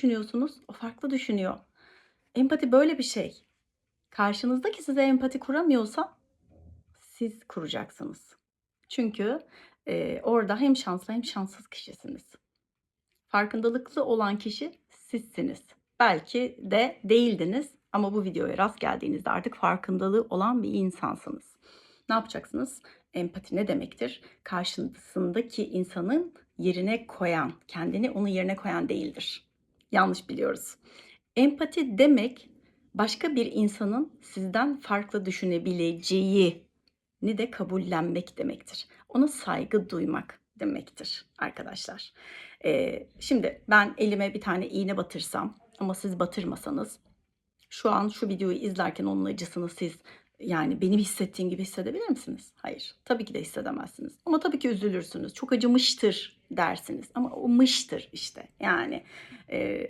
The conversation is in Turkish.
düşünüyorsunuz, o farklı düşünüyor. Empati böyle bir şey. Karşınızdaki size empati kuramıyorsa siz kuracaksınız. Çünkü e, orada hem şanslı hem şanssız kişisiniz. Farkındalıklı olan kişi sizsiniz. Belki de değildiniz ama bu videoya rast geldiğinizde artık farkındalığı olan bir insansınız. Ne yapacaksınız? Empati ne demektir? Karşısındaki insanın yerine koyan, kendini onun yerine koyan değildir. Yanlış biliyoruz. Empati demek başka bir insanın sizden farklı düşünebileceği ni de kabullenmek demektir. Ona saygı duymak demektir arkadaşlar. Ee, şimdi ben elime bir tane iğne batırsam ama siz batırmasanız şu an şu videoyu izlerken onun acısını siz yani benim hissettiğim gibi hissedebilir misiniz? Hayır. Tabii ki de hissedemezsiniz. Ama tabii ki üzülürsünüz. Çok acımıştır dersiniz. Ama o mıştır işte. Yani e,